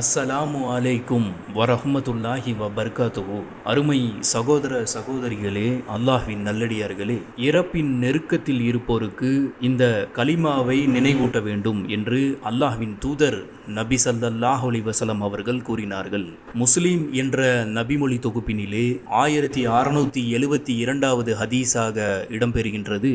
அஸ்ஸலாமு அலைக்கும் வரஹமத்துல்லாஹி வபர்காத்துஹு. அருமை சகோதர சகோதரிகளே அல்லாஹ்வின் நல்லடியார்களே இறப்பின் நெருக்கத்தில் இருப்போருக்கு இந்த கலிமாவை நினைவூட்ட வேண்டும் என்று அல்லாஹ்வின் தூதர் நபி சல்லாஹ் அலி வசலம் அவர்கள் கூறினார்கள். முஸ்லீம் என்ற நபிமொழி தொகுப்பினிலே ஆயிரத்தி அறுநூற்றி எழுபத்தி இரண்டாவது ஹதீஸாக இடம்பெறுகின்றது.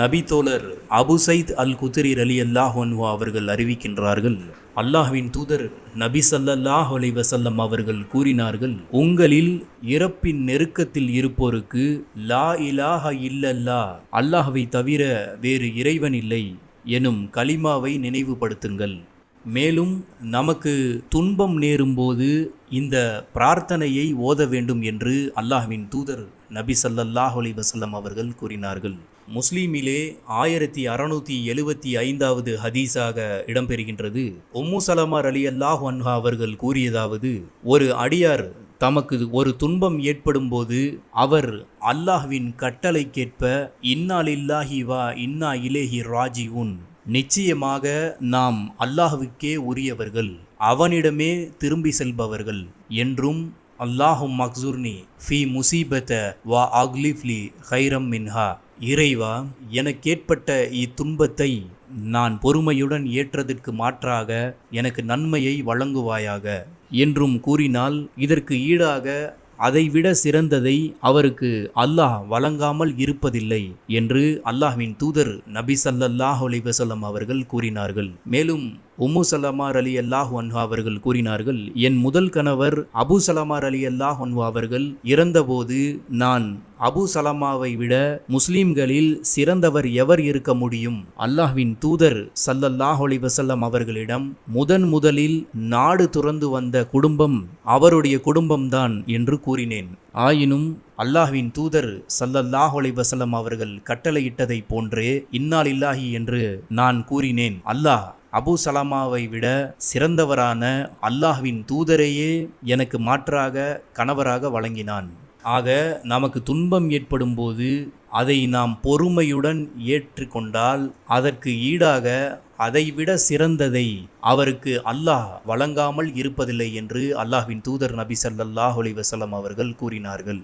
நபி தோழர் அபுசைத் அல் குத்ரி அலி அல்லாஹ் அவர்கள் அறிவிக்கின்றார்கள் அல்லாஹ்வின் தூதர் நபி ஸல்லல்லாஹு அலைஹி அவர்கள் கூறினார்கள் உங்களில் இறப்பின் நெருக்கத்தில் இருப்போருக்கு லா இலாஹ இல்லல்லா அல்லாஹவை தவிர வேறு இறைவன் இல்லை எனும் கலிமாவை நினைவுபடுத்துங்கள். மேலும் நமக்கு துன்பம் நேரும்போது இந்த பிரார்த்தனையை ஓத வேண்டும் என்று அல்லாஹ்வின் தூதர் நபி சல்லல்லாஹ் அலி வசல்லம் அவர்கள் கூறினார்கள். முஸ்லீமிலே ஆயிரத்தி அறநூற்றி எழுவத்தி ஐந்தாவது ஹதீஸாக இடம்பெறுகின்றது. உம்மு சலமார் அலி அல்லாஹ் அன்ஹா அவர்கள் கூறியதாவது ஒரு அடியார் தமக்கு ஒரு துன்பம் ஏற்படும் போது அவர் அல்லாஹ்வின் கட்டளைக்கேற்ப இன்னாலில்லாஹி வா இன்னா இலேஹி ராஜி உன் நிச்சயமாக நாம் அல்லாஹுவுக்கே உரியவர்கள் அவனிடமே திரும்பி செல்பவர்கள் என்றும் அல்லாஹும் மக்சூர்னி ஃபி முசீபத்த வா அக்லிஃப்லி ஹைரம் மின்ஹா. இறைவா எனக்கேற்பட்ட இத்துன்பத்தை நான் பொறுமையுடன் ஏற்றதற்கு மாற்றாக எனக்கு நன்மையை வழங்குவாயாக என்றும் கூறினால் இதற்கு ஈடாக அதைவிட சிறந்ததை அவருக்கு அல்லாஹ் வழங்காமல் இருப்பதில்லை என்று அல்லாஹ்வின் தூதர் நபி சல்லல்லாஹ் அலைஹி அவர்கள் கூறினார்கள். மேலும் உம்மு சலமார் அலி அல்லாஹ் ஒன்ஹா அவர்கள் கூறினார்கள் என் முதல் கணவர் அபு சலமார் அலி அல்லாஹ் ஒன்ஹா அவர்கள் இறந்தபோது நான் அபு சலமாவை விட முஸ்லிம்களில் சிறந்தவர் எவர் இருக்க முடியும்? அல்லாஹ்வின் தூதர் சல்லல்லாஹ் அலி வசல்லம் அவர்களிடம் முதன் முதலில் நாடு துறந்து வந்த குடும்பம் அவருடைய குடும்பம்தான் என்று கூறினேன். ஆயினும் அல்லாஹ்வின் தூதர் சல்லல்லாஹ் வசலம் அவர்கள் கட்டளையிட்டதை போன்றே இன்னால் இல்லாஹி என்று நான் கூறினேன். அல்லாஹ் அபு சலாமாவை விட சிறந்தவரான அல்லாஹ்வின் தூதரையே எனக்கு மாற்றாக கணவராக வழங்கினான். ஆக நமக்கு துன்பம் ஏற்படும் போது அதை நாம் பொறுமையுடன் ஏற்றுக்கொண்டால் அதற்கு ஈடாக அதைவிட சிறந்ததை அவருக்கு அல்லாஹ் வழங்காமல் இருப்பதில்லை என்று அல்லாஹ்வின் தூதர் நபி ஸல்லல்லாஹு அலைஹி வசலம் அவர்கள் கூறினார்கள்.